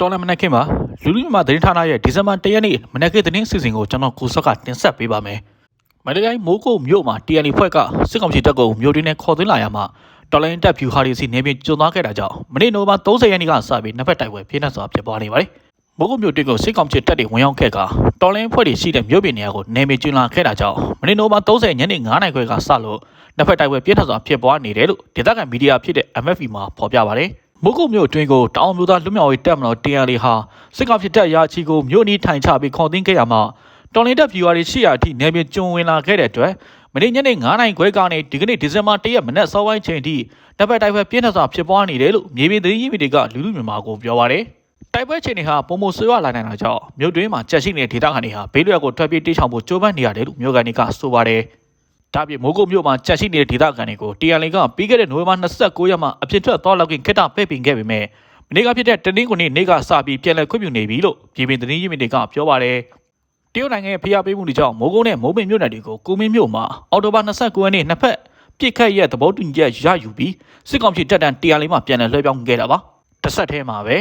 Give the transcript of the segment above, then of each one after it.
တော်လမနက်ခင်းမှာလူလူမြန်မာသတင်းဌာနရဲ့ဒီဇင်ဘာ၁ရက်နေ့မနက်ခင်းသတင်းစီစဉ်ကိုကျွန်တော်ကိုစော့ကတင်ဆက်ပေးပါမယ်။မန္တလေးမိုးကုတ်မြို့မှာ TNL ဖွဲ့ကစစ်ကောင်စီတပ်ကိုမြို့တွင်းနဲ့ခေါ်သွင်းလာရမှာတော်လိုင်းတပ်ဖြူဟာရီစီနေပြည်ကျွန်းသွားခဲ့တာကြောင့်မနေ့နိုဝင်ဘာ30ရက်နေ့ကစပြီးနှစ်ဖက်တိုက်ပွဲပြင်းထန်စွာဖြစ်ပွားနေပါတယ်။မိုးကုတ်မြို့တွင်းကိုစစ်ကောင်စီတပ်တွေဝင်ရောက်ခဲ့ကတော်လိုင်းဖွဲ့တွေရှိတဲ့မြို့ပြင်နေရာကိုနေပြည်ကျွန်းလာခဲ့တာကြောင့်မနေ့နိုဝင်ဘာ30ညနေ9:00နာရီခွဲကစလို့နှစ်ဖက်တိုက်ပွဲပြင်းထန်စွာဖြစ်ပွားနေတယ်လို့ဒေသခံမီဒီယာဖြစ်တဲ့ MFP မှာဖော်ပြပါတယ်။ မိုးကုတ်မြို့အတွင်းကိုတောင်မျိုးသားလွတ်မြောက်ရေးတပ်မတော် TNL ဟာစစ်ကောင်ဖြစ်တပ်ရာချီကိုမြို့နီးထိုင်ချပြီးခေါ်သိမ်းခဲ့ရမှာတော်လင်းတပ်ဖြူရီရှိရာအထိနေပြည်ကျွန်းဝင်လာခဲ့တဲ့အတွက်မနေ့ညနေ9:00နာရီခွဲကနေဒီကနေ့ဒီဇင်ဘာ1ရက်မနက်စောပိုင်းချိန်ထိတပ်ဖက်တိုက်ပွဲပြင်းထန်စွာဖြစ်ပွားနေတယ်လို့မြေပြင်သတင်းရင်းမြစ်တွေကလူလူမြန်မာကိုပြောပါရယ်တိုက်ပွဲချိန်တွေဟာပုံမဆွေးရလာနိုင်တာကြောင့်မြို့တွင်းမှာကြက်ရှိနေတဲ့ဒေသခံတွေဟာဘေးလွတ်ကိုထွက်ပြေးတိမ်းရှောင်ဖို့ကြိုးပမ်းနေရတယ်လို့မြို့ကန်တွေကဆိုပါတယ် ဒါပြင်မိုးကုတ်မြို့မှာကြက်ရှိနေတဲ့ဒေသခံတွေကို TNL ကပြီးခဲ့တဲ့နိုဝင်ဘာ29ရက်မှာအပြစ်ထွက်သွားလောက်ကင်ခက်တာပဲ့ပင်ခဲ့ပေမဲ့မနေ့ကဖြစ်တဲ့တနင်္ဂနွေနေ့ကစပြီးပြန်လည်ခွင့်ပြုနေပြီလို့ပြည်ပင်သတင်းရင်းမြစ်တွေကပြောပါတယ်။တရုတ်နိုင်ငံရဲ့ဖိအားပေးမှုတွေကြောင့်မိုးကုတ်နဲ့မိုးပင်မြို့နယ်တွေကိုကိုမင်းမြို့မှာအော်တိုဘာ29ရက်နေ့နှစ်ဖက်ပြစ်ခတ်ရဲ့သဘောတူညီချက်ရယူပြီးစစ်ကောင်စီတပ်တန်းတရားလေးမှပြန်လည်လွှဲပြောင်းခဲ့တာပါ။တစ်ဆက်တည်းမှာပဲ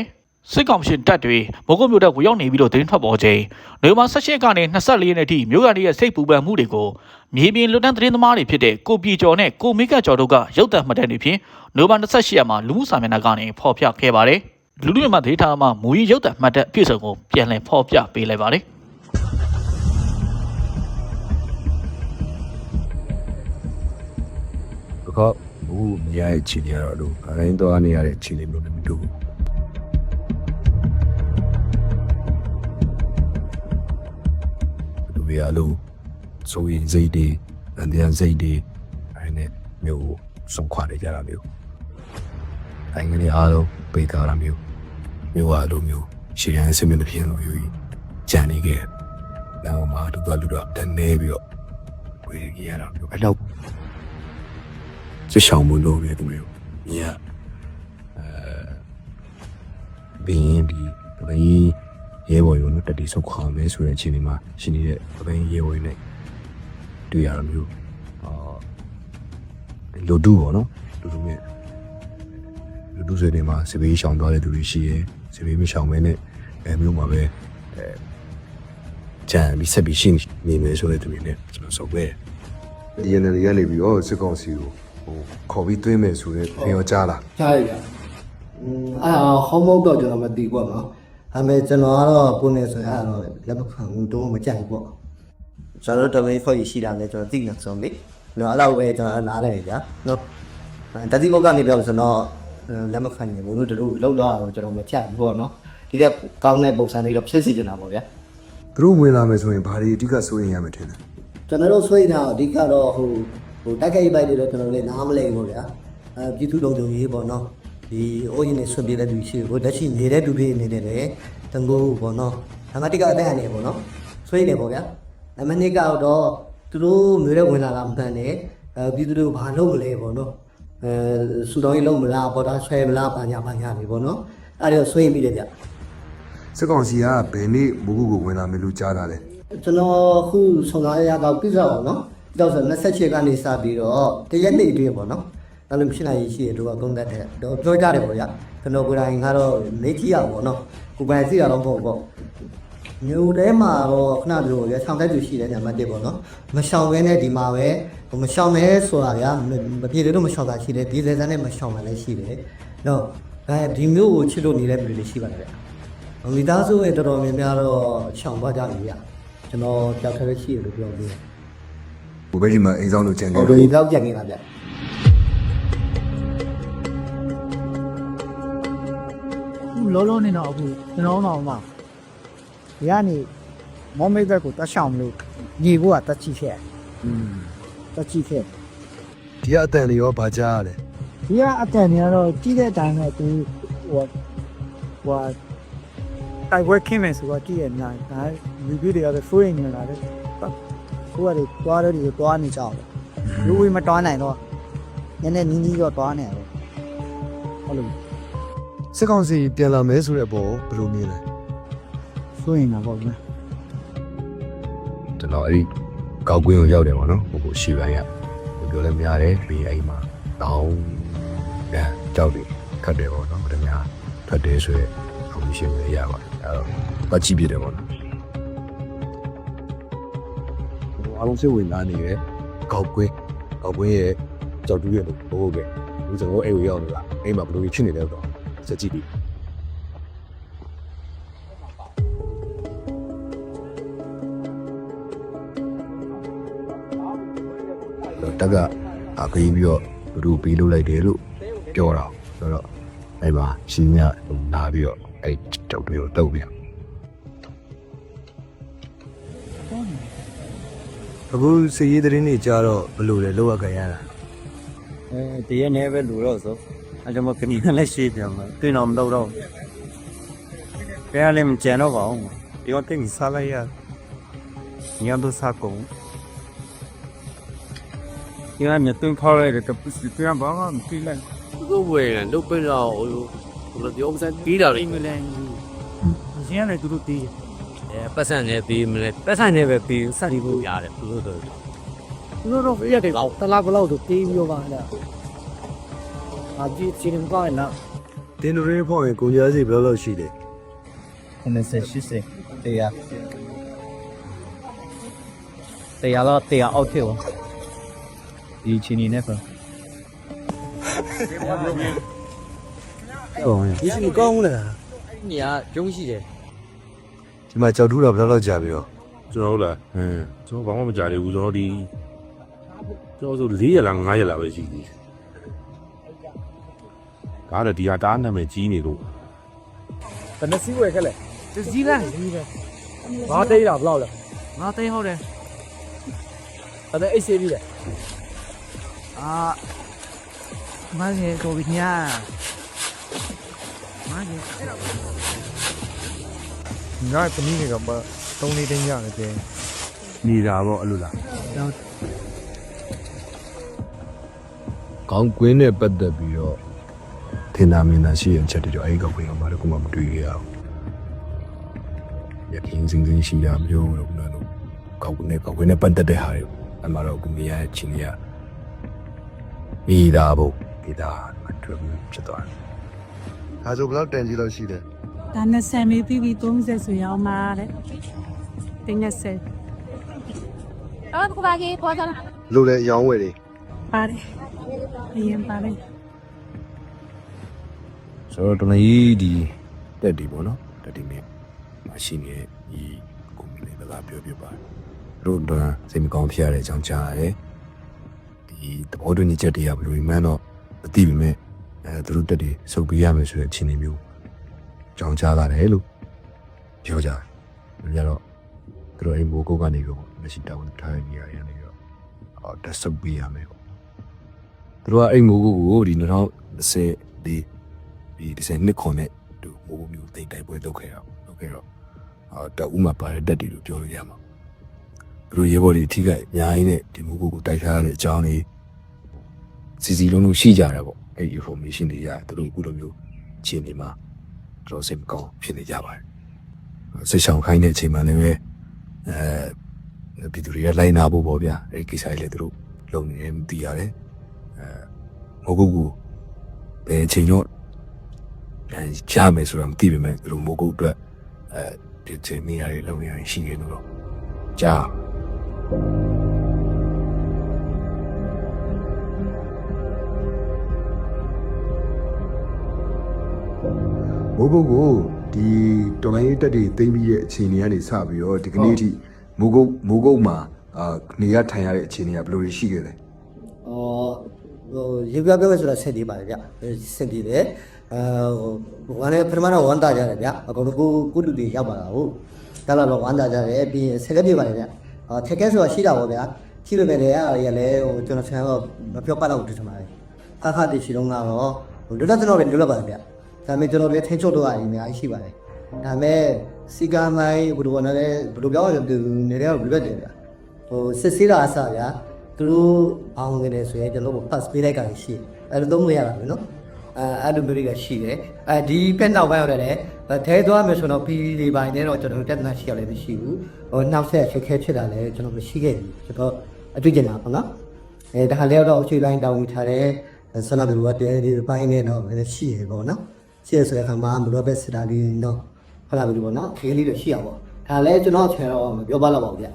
စစ်ကောင်စီတပ်တွေမိုးကုတ်မြို့တပ်ကိုရောက်နေပြီးလို့သတင်းထွက်ပေါ်ချိန်နိုဝင်ဘာ18ကနေ24ရက်နေ့ထိမြို့ကန်တွေရဲ့စိတ်ပူပန်မှုတွေကိုမြေပြင်လွတ်တန်းသတင်းသမားတွေဖြစ်တဲ့ကိုပြေကျော်နဲ့ကိုမိကကျော်တို့ကရုပ်သံမှတ်တမ်းတွေဖြင့်နိုဝင်ဘာ28ရက်မှာလူမှုစာမျက်နှာကနေဖော်ပြခဲ့ပါတယ်။လူလူမြန်မာဒေတာမှာမူကြီးရုပ်တံမှတ်တဲ့အပြည့်စုံကိုပြန်လည်ဖော်ပြပေးလိုက်ပါတယ်ဘကောဘူးမရရဲ့ခြေနေရတော့လို့အရင်တော့နေရတဲ့ခြေလေးမျိုးလည်းမတူဘူး တွေအလုံးစိုးရင်စိတ်တွေအန်တရာစိတ်တွေအဲနဲ့မျိုးဆုံးခွာနေကြတာမျိုးိုင်ငံတွေအားလုံးပိတ်ကားတာမျိုးမျိုးဟာလိုမျိုးရှေ့ရန်ဆင်းမင်းတစ်ပြင်လိုမျိုးကြီးကြံနေခဲ့နောက်မှာတူတူလူတော့တနေပြီးတော့ဝေကြီးရတော့မျိုးအဲ့တော့စစ်ဆောင်မှုလုပ်နေသူမျိုးမြင်ရအဲဘင်းဒီဘင်း ရဲဘော်ရုံနဲ့တတိဆုတ်ခွာမယ်ဆိုတဲ့အချိန်ဒီမှာရှင်နေတဲ့ဘင်းရဲဘော်ရင်းနဲ့တွေ့ရတာမျိုးအာလူတူပေါ့နော်လူတူနဲ့လူတူဆိုတဲ့မှာစပေးရှောင်သွားတဲ့သူတွေရှိရဲစပေးမရှောင်မဲနဲ့အဲမျိုးမှာပဲအဲကြံပြီးဆက်ပြီးရှင်းနေမယ်ဆိုတဲ့သူတွေနဲ့ကျွန်တော်ဆိုပဲ DNL ကနေပြီးတော့စစ်ကောင်စီကိုဟိုခေါ်ပြီးသွင်းမယ်ဆိုတဲ့ဖေရောကြားလာကြားရကြอืมအဲ့ဒါဟောမဟုတ်တော့ကျွန်တော်မသိဘူးပေါ့ နော်ဒါပေမဲ့ကျွန်တော်ကတော့ကိုယ်နေဆိုရင်အဲ့ဒါတော့လက်မခံဘူးတော့မကြိုက်ဘူးပေါ့ကျွန်တော်တို့ domain for ရှိတာလည်းကျွန်တော်သိနေဆုံးလေနော်အဲ့လောက်ပဲကျွန်တော်နားတယ်ကြာနော်တတိဘုတ်ကနေပြောဆိုတော့လက်မခံနိုင်ဘူးတို့တို့လောက်တော့ကျွန်တော်မချဘူးပေါ့နော်ဒီကကောင်းတဲ့ပုံစံတွေတော့ဖြစ်စီချင်တာပေါ့ဗျာသူတို့ဝင်လာမယ်ဆိုရင်ဘာတွေအဓိကစိုးရင်ရမယ်ထင်တယ်ကျွန်တော်တို့ဆွေးနေတာအဓိကတော့ဟိုဟိုတိုက်ခိုက်ပိုက်တွေတော့ကျွန်တော်လည်းနားမလဲဘူးဗျာအဲပြည်သူ့လုံခြုံရေးပေါ့နော် ဒီအိုးရင်နေဆွပြေးတဲ့လူရှိဟိုတက်ရှိနေတဲ့လူတွေအနေနဲ့လည်းတန်ကိုပေါ့နော်ဒါမှတိကအသက်အန္တရာယ်ပေါ့နော်ဆွေးနေပေါ့ဗျာအမနစ်ကတော့သူတို့မျိုးတဲ့ဝင်လာတာမမှန်နဲ့အဲပြည်သူတို့ဘာလုပ်မလဲပေါ့နော်အဲစူတောင်းရေးလုပ်မလားပေါ်တာဆွဲမလားဘာညာဘာညာတွေပေါ့နော်အဲ့ဒါဆွေးမိတယ်ဗျစစ်ကောင်စီကဘယ်နေ့မိုးကုတ်ကိုဝင်လာမယ်လို့ကြားတာလဲကျွန်တော်အခုဆောင်သားရတော့ပြည့်စုံအောင်နော်ပြည့်စုံ28ကနေစပြီးတော့တရက်နေ့အတွင်းပေါ့နော် အဲ့လိုဖြစ်နိုင်ရရှိရတို့ကကုန်းတက်တဲ့တော့ပြောကြတယ်ပေါ့ဗျကျွန်တော်ကိုယ်တိုင်ကတော့နေကြည့်ရပေါ့နော်ကိုယ်ပိုင်သိရတော့ပေါ့ပေါ့မျိုးထဲမှာတော့ခဏတို့ရဆောင်တဲ့သူရှိတယ်ညမတက်ပေါ့နော်မရှောင်ဘဲနဲ့ဒီမှာပဲမရှောင်မဲဆိုတာဗျာမပြေလို့မရှောင်တာရှိတယ်ဒီဇယ်ဆန်နဲ့မရှောင်မှလည်းရှိတယ်နော်အဲဒီမျိုးကိုချစ်လို့နေတဲ့ပြည်တွေရှိပါတယ်ဗျမိသားစုရဲ့တော်တော်များများတော့ရှောင်သွားကြပြီဗျကျွန်တော်ကြောက်ခဲရှိတယ်လို့ပြောပြီးဟိုဘက်ဒီမှာအိမ်ဆောင်လို့ကြံဟိုခဲ့ဒီတယ်တော့ကြံနေတာဗျ လောလောနေတော့အခုကျွန်တော်တော့မှဒီကနေမောမိတ်ဘက်ကိုတက်ဆောင်မလို့ညီဖို့ကတက်ချိခဲ့อืมတက်ချိခဲ့ဒီကအတန်လေးရောဗာကြားရတယ်ဒီကအတန်နေတော့ကြီးတဲ့အတိုင်းတော့သူဟိုဟိုတိုက်ပွဲခင်းမယ်ဆိုတော့ကြည့်ရနာဒါ review တွေကတော့ full နေလာတယ်ကိုကတွေတွားတယ်တွေတွားနေကြတယ်လူဝေးမတွားနိုင်တော့နည်းနည်းနီးနီးတော့တွားနေတယ်ဟုတ်လို့ စစ်ကောင်စီပြန်လာမယ်ဆိုတဲ့အပေါ်ဘယ်လိုမြင်လဲဆိုရင်တော့ပေါ့ဗျာကျွန်တော်အဲ့ဒီကောက်ကွင်းကိုရောက်တယ်ပေါ့နော်ဟိုကိုရှီပိုင်းရပြောလဲများတယ်ပြီးအဲ့မှာတောင်းအဲကြောက်တယ်ခတ်တယ်ပေါ့နော်ဗဒများဖတ်တယ်ဆိုရဲဟို information တွေရပါတယ်အဲ့တော့ပတ်ကြည့်ပြတယ်ပေါ့နော်အားလုံးစိတ်ဝင်စားနေရကောက်ကွင်းကောက်ကွင်းရဲ့ကြောက်တူးရဲ့လို့ဟုတ်ကဲ့ဒီကျွန်တော်အိမ်ကိုရောက်လာအိမ်မှာဘယ်လိုဖြစ်နေလဲတော့ စက်ကြည့်ပြီတက်ကအာခရီးပြီးတော့ဘလူပေးလုပ်လိုက်တယ်လို့ပြောတာဆိုတော့အဲ့မှာရှင်းရလာပြီးတော့အဲ့ကြောက်တွေကိုတုတ်ပြအခုစည်ရေးသတင်းတွေကြားတော့ဘလို့လဲလောက်ရကြရတာအဲတရက်နဲ့ပဲလူတော့ဆို အဲကြောင့်မကင်းလည်းရှိပြန်မှာတွင်အောင်မလုပ်တော့ကဲလည်းမကြံတော့ပါဘူးဒီတော့တင်စားလိုက်ရညတော့စားကုန်ဒီကမြတ်တွင်ခေါ်ရတဲ့ကပစ္စည်းပြန်ပါမှမကြည့်လိုက်ကိုယ်ဝယ်လုတ်ပင်းတော့ဟိုဟိုပြောမစမ်းပြီးတာလေအိမ်မလန်ကြီးရင်းရတယ်သူတို့တီးအဲပတ်စံနဲ့ပြီးမလဲပတ်စံနဲ့ပဲပြီးစက်တီဖို့ရတယ်သူတို့တို့သူတို့တော့ရက်တယ်တလားဘလောက်တော့တီးပြီးတော့ပါလား အကြည့်ချင်းကောင်းလားတင်တို့ရင်းဖောက်ရင်ကိုကြားစီဘယ်လိုရှိတယ်90 80တရားတရားတော့တရားအောက်ထဲကိုဒီချင်းနေနဲ့ပေါ့ဟုတ်ရင်ဒီချင်းကောင်းလားညီကကျုံးရှိတယ်ဒီမှာကြောက်ထူးတာဘယ်လောက်ကြာပြီရောကျွန်တော်တို့လားဟမ်ကျွန်တော်ဘာမှမကြားသေးဘူးကျွန်တော်ဒီကျွန်တော်ဆို4ရက်လား5ရက်လားပဲရှိသေးတယ် ကားလည်းဒီဟာတားနာမည်ကြီးနေလို့ဘယ်နှစီးဝယ်ခဲ့လဲတစည်းလားကြီးပဲငါတိတ်တာဘလောက်လဲငါသိဟုတ်တယ်အဲ့ဒါအိတ်ဆေးပြီလေအာမင်းရဲ့ကိုဗစ်ညာမင်းရဲ့ငါတမီးတွေကမ3လေးတင်းရတယ်တဲ့နေတာပေါ့အဲ့လိုလားကောင်းကွင်းနဲ့ပတ်သက်ပြီးတော့ ထင်သာမြင်သာရှိရင်ချက်တကြောအဲ့ဒီကောက်ကွင်းကဘာလို့ကိုမှမတွေ့ရအောင်ရခင်စင်းစင်းရှိတာမျိုးလို့နော်လို့ကောက်ကွင်းနဲ့ကောက်ကွင်းနဲ့ပတ်သက်တဲ့ဟာတွေအမှတော့ကိုမြင်ရချင်းရပြီးသားဖို့ပြီးသားအထူးဖြစ်သွားတယ်ဒါဆိုဘယ်လောက်တန်ကြီးလို့ရှိတယ်ဒါနဲ့ဆယ်မေးပြီးပြီး30ဆိုရောက်မှာတဲ့တင်းနဲ့ဆယ်အော်ဘုရားကြီးပေါ်လာလို့လဲရောင်းဝယ်တွေပါတယ်အရင်ပါတယ် ဆိုတော့တမကြီးဒီတက်ဒီပေါ့နော်တက်ဒီနဲ့မရှိနေတဲ့ဒီကွန်မြူနတီကပြောပြပါတယ်တို့တော့စိတ်မကောင်းဖြစ်ရတဲ့အကြောင်းကြားရတယ်ဒီသဘောတူညီချက်တွေကဘယ်လိုမှန်းတော့မသိပေမဲ့အဲသူတို့တက်ဒီစုပ်ပေးရမယ်ဆိုတဲ့အခြေအနေမျိုးကြောင်းကြားလာတယ်လို့ပြောကြတယ်ဒါကြတော့သူတို့အိမ်မိုးကုတ်ကနေပြီးတော့မရှိတာဝန်ထားနေရတယ်နေတော့အော်တက်စုပ်ပေးရမယ်ပေါ့သူတို့ကအိမ်မိုးကုတ်ကိုဒီ2020ဒီ ဒီဒီစနစ်ခွန်နဲ့သူမိုးမျိုးတိတ်တိုက်ပွဲလုပ်ခဲ့တာလုပ်ခဲ့တော့အော်တအူးမှာပါတဲ့တက်တီလို့ပြောလို့ရမှာသူတို့ရေဘော်တွေအထီးကအများကြီးနဲ့ဒီမိုးကုတ်ကိုတိုက်ထားရတဲ့အကြောင်းလေးစီစီလုံးလုံးရှိကြတယ်ပေါ့အဲ့ဒီ information တွေရတယ်သူတို့အခုလိုမျိုးခြေနေမှာတော့စိတ်မကောင်းဖြစ်နေကြပါတယ်စိတ်ဆောင်ခိုင်းတဲ့အချိန်မှလည်းပဲအဲပြည်သူတွေကလိုက်နာဖို့ပေါ့ဗျာအဲ့ဒီကိစ္စတွေလည်းသူတို့လုပ်နေတယ်မသိရတယ်အဲမိုးကုတ်ကိုဘယ်အချိန်တော့ ပြန်ချမယ်ဆိုတာမသိပေမဲ့သူတို့မိုးကုတ်အတွက်အဲဒီချိန်နေရာတွေလုံနေရရှိနေလို့တော့ကြာမိုးကုတ်ကိုဒီတော်လိုင်းရေးတက်တွေသိမ့်ပြီးရဲ့အခြေအနေကနေစပြီးတော့ဒီကနေ့အထိမိုးကုတ်မိုးကုတ်မှာအာနေရထိုင်ရတဲ့အခြေအနေကဘယ်လိုရှိခဲ့လဲအော်ဟိုရေပြပြောမယ်ဆိုတာဆက်တည်ပါလေဗျဆက်တည်တယ် အဲဟိုဘာလဲပထမတော့ဝန်တာကြတယ်ဗျအကုန်လုံးကိုကုလူတွေရောက်ပါတာဟုတ်တလာတော့ဝန်တာကြတယ်ပြီးရင်ဆက်ကပြပါလေဗျအော်ထက်ကဲဆိုတာရှိတာပေါ့ဗျရှိလို့ပဲလေအဲ့ဒါတွေကလည်းဟိုကျွန်တော်ဆန်တော့မပြောပတ်တော့တူထင်ပါတယ်အခါတည်းရှိတော့ကတော့ဟိုလွတ်လပ်ကျွန်တော်ပဲလွတ်လပ်ပါလေဗျဒါပေမဲ့ကျွန်တော်လည်းထင်းချုပ်တော့အရင်အများကြီးရှိပါတယ်ဒါပေမဲ့စီကာမိုင်းဘယ်လိုပေါ်နေလဲဘယ်လိုပြောရလဲနေတယ်ဘယ်လိုပဲတယ်ဗျဟိုစစ်ဆေးတာအစဗျသူတို့အောင်နေတယ်ဆိုရင်ကျွန်တော်တို့ pass ပေးလိုက်ကရှိတယ်အဲ့လိုသုံးလို့ရတာပဲနော် အဲအဲ့လိုမျိုးတွေကရှိတယ်အဲဒီပက်နောက်ပိုင်းရောက်တယ်အဲထဲသွားမယ်ဆိုတော့ပြီးဒီပိုင်းတည်းတော့ကျွန်တော်တို့တက်နာရှိရလည်းမရှိဘူးဟိုနောက်ဆက်ချက်ခဲဖြစ်တာလည်းကျွန်တော်မရှိခဲ့ဘူးကျွန်တော်အတွေ့အကြုံတာပေါ့နော်အဲဒါလည်းတော့အခြေပိုင်းတောင်းထားတယ်ဆန္ဒပြုတ်တဲဒီပိုင်းနဲ့တော့လည်းရှိရပေါ့နော်ရှေ့ဆိုတဲ့ခါမှာမလို့ပဲစစ်တာလေးတော့ဟုတ်လားပြီပေါ့နော်ခေလေးတော့ရှိရပါဒါလည်းကျွန်တော်ချယ်တော့မပြောပါတော့ပါဘူးဗျ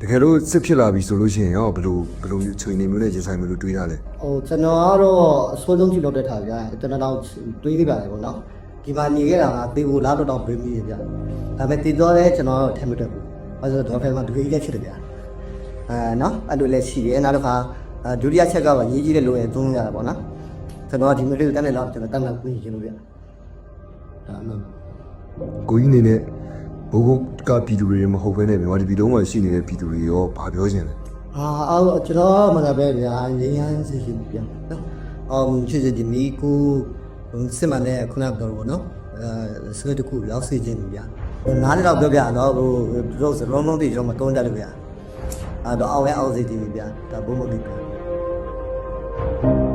တကယ်လို့စစ်ဖြစ်လာပြီဆိုလို့ရှိရင်ရောဘယ်လိုဘယ်လိုချိန်နေမျိုးနဲ့ရင်ဆိုင်မျိုးလို့တွေးရလဲဟိုကျွန်တော်ကတော့အစိုးဆုံးကြည့်လို့တက်တာဗျာကျွန်တော်တော့တွေးသေးပါတယ်ပေါ့နော်ဒီမှာနေခဲ့တာကတေကိုလားတော့တော့ပေးမိရဗျာဒါပေမဲ့တည်တော့လဲကျွန်တော်ထင်မတက်ဘူးဘာလို့တော့ဖဲမှာဒုတိယချက်ဖြစ်တယ်ဗျာအဲနော်အဲ့လိုလဲရှိတယ်နောက်တစ်ခါဒုတိယချက်ကပါရေးကြီးတဲ့လိုရင်သုံးရတာပေါ့နော်ကျွန်တော်ဒီမျိုးလေးကိုတန်းနေတော့ကျွန်တော်တန်းလာပြင်ရှင်လို့ဗျာဒါမှမဟုတ်ကိုကြီးအနေနဲ့ ဘိုးဘုတ်ကပြည်သူတွေမဟုတ်ဘဲနဲ့မြန်မာပြည်လုံးမှာရှိနေတဲ့ပြည်သူတွေရောဘာပြောချင်လဲအာအော်ကျွန်တော်မှလည်းပဲဗျာငင်းရမ်းစီစီဗျာနော်အောင်ချစ်ချစ်ဒီမီကိုစစ်မှန်တဲ့ခုနကတော့ဗောနော်အဲစကတခုလောက်စီခြင်းဗျာနားလည်းတော့ပြောပြတော့ဟိုတို့စလုံးလုံးတိကျွန်တော်မတုံးကြလို့ဗျာအဲတော့အောင်ရဲအောင်စီတီဗျာဒါဘုံမပြီးဗျာ